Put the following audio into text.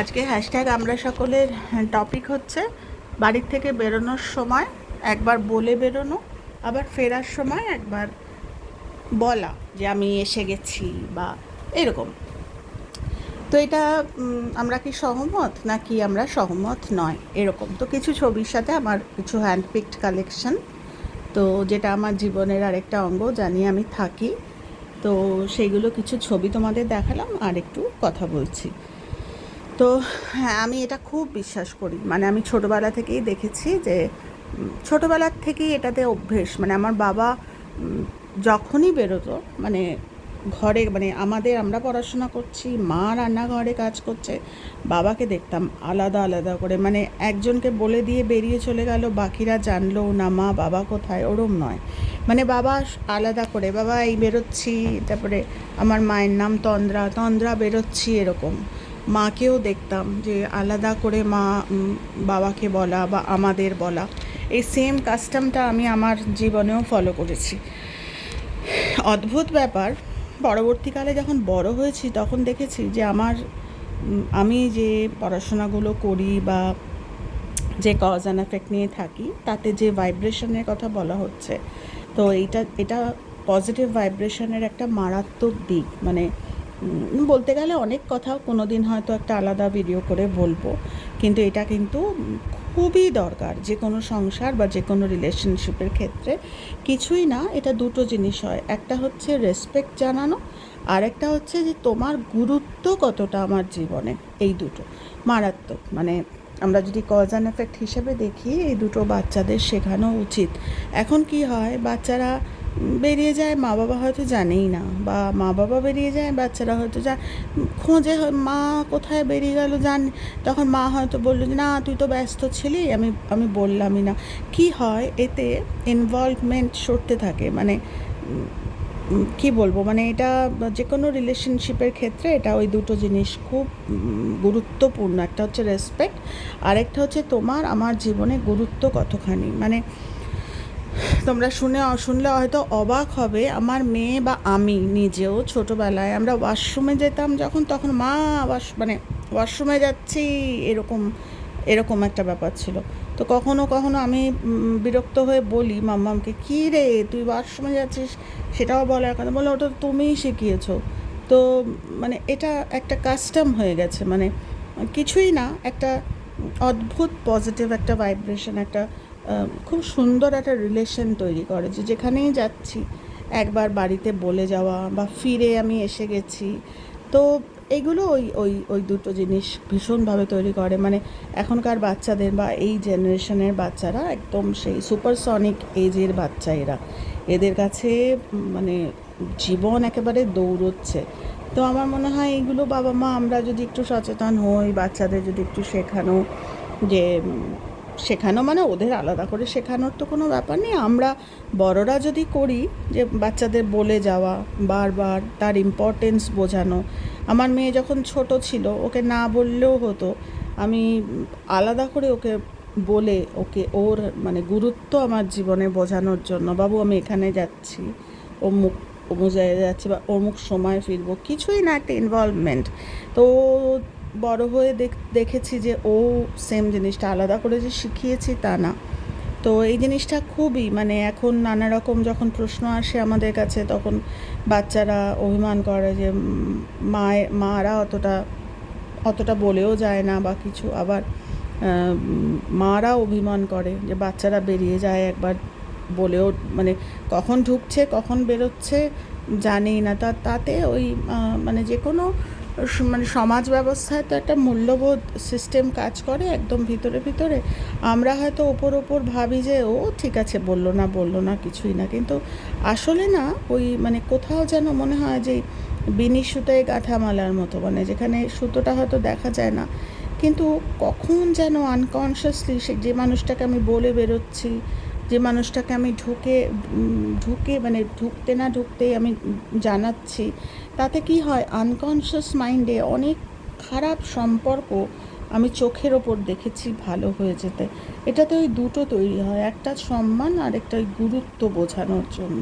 আজকে হ্যাশট্যাগ আমরা সকলের টপিক হচ্ছে বাড়ির থেকে বেরোনোর সময় একবার বলে বেরোনো, আবার ফেরার সময় একবার বলা যে আমি এসে গেছি বা এরকম। তো এটা আমরা কি সহমত নাকি আমরা সহমত নয়? এরকম। তো কিছু ছবির সাথে আমার কিছু হ্যান্ড পিকড কালেকশন তো যেটা আমার জীবনের আরেকটা অঙ্গ জানি আমি থাকি। তো সেইগুলো কিছু ছবি তোমাদের দেখালাম, আর একটু কথা বলছি। তো হ্যাঁ আমি এটা খুব বিশ্বাস করি। মানে আমি ছোটোবেলা থেকেই দেখেছি যে ছোটোবেলার থেকেই এটাতে অভ্যেস। মানে আমার বাবা যখনই বেরোতো মানে ঘরে মানে আমাদের আমরা পড়াশোনা করছি, মা রান্নাঘরে কাজ করছে, বাবাকে দেখতাম আলাদা আলাদা করে। মানে একজনকে বলে দিয়ে বেরিয়ে চলে গেল, বাকিরা জানলো না মা বাবা কোথায়, ওরম নয়। মানে বাবা আলাদা করে, বাবা, এই বেরোচ্ছি। তারপরে আমার মায়ের নাম তন্দ্রা তন্দ্রা, বেরোচ্ছি, এরকম। মাকেও দেখতাম যে আলাদা করে মা বাবাকে বলা বা আমাদের বলা। এই সেম কাস্টমটা আমি আমার জীবনেও ফলো করেছি। অদ্ভুত ব্যাপার, পরবর্তীকালে যখন বড় হয়েছি তখন দেখেছি যে আমার আমি যে পড়াশোনাগুলো করি বা যে কজ অ্যান্ড এফেক্ট নিয়ে থাকি, তাতে যে ভাইব্রেশনের কথা বলা হচ্ছে, তো এইটা, এটা পজিটিভ ভাইব্রেশনের একটা মারাত্মক দিক। মানে বলতে গেলে অনেক কথা কোনো দিন হয়তো একটা আলাদা ভিডিও করে বলব। কিন্তু এটা কিন্তু খুবই দরকার। যে কোনো সংসার বা যে কোনো রিলেশনশিপের ক্ষেত্রে কিছুই না, এটা দুটো জিনিস হয়। একটা হচ্ছে রেসপেক্ট জানানো, আর একটা হচ্ছে যে তোমার গুরুত্ব কতটা আমার জীবনে। এই দুটো। মারাত্মক। মানে আমরা যদি কজ অ্যান্ড এফেক্ট হিসেবে দেখি, এই দুটো বাচ্চাদের শেখানো উচিত। এখন কি হয়? বাচ্চারা বেরিয়ে যায় মা বাবা হয়তো জানেই না বা মা বাবা বেরিয়ে যায়, বাচ্চারা হয়তো যা, খোঁজে মা কোথায় বেরিয়ে গেল জান, তখন মা হয়তো বলল যে, না, তুই তো ব্যস্ত ছিলি, আমি আমি বললামই না। কি হয়, এতে ইনভলভমেন্ট সরতে থাকে মানে কি বলব মানে এটা যে কোনো রিলেশনশিপের ক্ষেত্রে এটা ওই দুটো জিনিস খুব গুরুত্বপূর্ণ। একটা হচ্ছে রেসপেক্ট আর একটা হচ্ছে তোমার, আমার জীবনে গুরুত্ব কতখানি। মানে তোমরা শুনে, শুনলে হয়তো অবাক হবে, আমার মেয়ে বা আমি নিজেও ছোটোবেলায় আমরা ওয়াশরুমে যেতাম যখন, তখন মা ওয়াশ মানে ওয়াশরুমে যাচ্ছি, এরকম এরকম একটা ব্যাপার ছিল। তো কখনো কখনো আমি বিরক্ত হয়ে বলি, মাম্মামকে, কী রে, তুই ওয়াশরুমে যাচ্ছিস? সেটাও বলার কথা। বলে, ওটা তুমিই শিখিয়েছো। তো মানে এটা একটা কাস্টম হয়ে গেছে। মানে কিছুই না, একটা অদ্ভুত পজিটিভ একটা ভাইব্রেশন একটা খুব সুন্দর একটা রিলেশন তৈরি করে যে যেখানেই যাচ্ছি, একবার বাড়িতে বলে যাওয়া বা ফিরে আমি এসে গেছি, তো এগুলো ওই ওই ওই দুটো জিনিস ভীষণভাবে তৈরি করে। মানে এখনকার বাচ্চাদের বা এই জেনারেশনের বাচ্চারা একদম সেই সুপারসনিক এজের বাচ্চা এরা। এদের কাছে মানে জীবন একেবারে দৌড়চ্ছে। তো আমার মনে হয় এইগুলো বাবা মা আমরা যদি একটু সচেতন হই, বাচ্চাদের যদি একটু শেখানো যে শেখানো মানে ওদের আলাদা করে শেখানোর তো কোনো ব্যাপার নেই। আমরা বড়রা যদি করি যে বাচ্চাদের বলে যাওয়া, বারবার তার ইম্পর্টেন্স বোঝানো। আমার মেয়ে যখন ছোট ছিল, ওকে না বললেও হতো। আমি আলাদা করে ওকে বলে ওকে ওর মানে গুরুত্ব আমার জীবনে বোঝানোর জন্য, বাবু, আমি এখানে যাচ্ছি। অমুক অমুক জায়গায় যাচ্ছি বা অমুক সময় ফিরবো। কিছুই না একটা ইনভলভমেন্ট তো বড় হয়ে দেখ- দেখেছি যে ও সেম জিনিসটা, আলাদা করে যে শিখিয়েছি তা না। তো এই জিনিসটা খুবই মানে এখন নানা রকম যখন প্রশ্ন আসে আমাদের কাছে, তখন বাচ্চারা অভিমান করে যে মায়ের মারা অতটা অতটা বলেও যায় না বা কিছু। আবার মারা অভিমান করে যে বাচ্চারা বেরিয়ে যায় একবার বলেও মানে কখন ঢুকছে, কখন বেরোচ্ছে জানেই না। তা, তাতে ওই মানে যে কোনো মানে সমাজ ব্যবস্থায় তো একটা মূল্যবোধ সিস্টেম কাজ করে একদম ভিতরে ভিতরে। আমরা হয়তো ওপর ওপর ভাবি যে, ও, ঠিক আছে, বলল না বলল না, কিছুই না। কিন্তু আসলে না, ওই মানে কোথাও যেন মনে হয় যে, বিনি সুতোয় গাঁথা মালার মতো মানে যেখানে সুতোটা হয়তো দেখা যায় না। কিন্তু কখন যেন আনকনসিয়াসলি সে যে মানুষটাকে আমি বলে বেরোচ্ছি যে মানুষটাকে আমি ঢুকে ঢুকে মানে ঢুকতে না ঢুকতেই আমি জানাচ্ছি, তাতে কি হয় আনকনশিয়াস মাইন্ডে অনেক খারাপ সম্পর্ক আমি চোখের ওপর দেখেছি ভালো হয়ে যেতে। এটাতে ওই দুটো তৈরি হয়, একটা সম্মান আর একটা ওই গুরুত্ব বোঝানোর জন্য।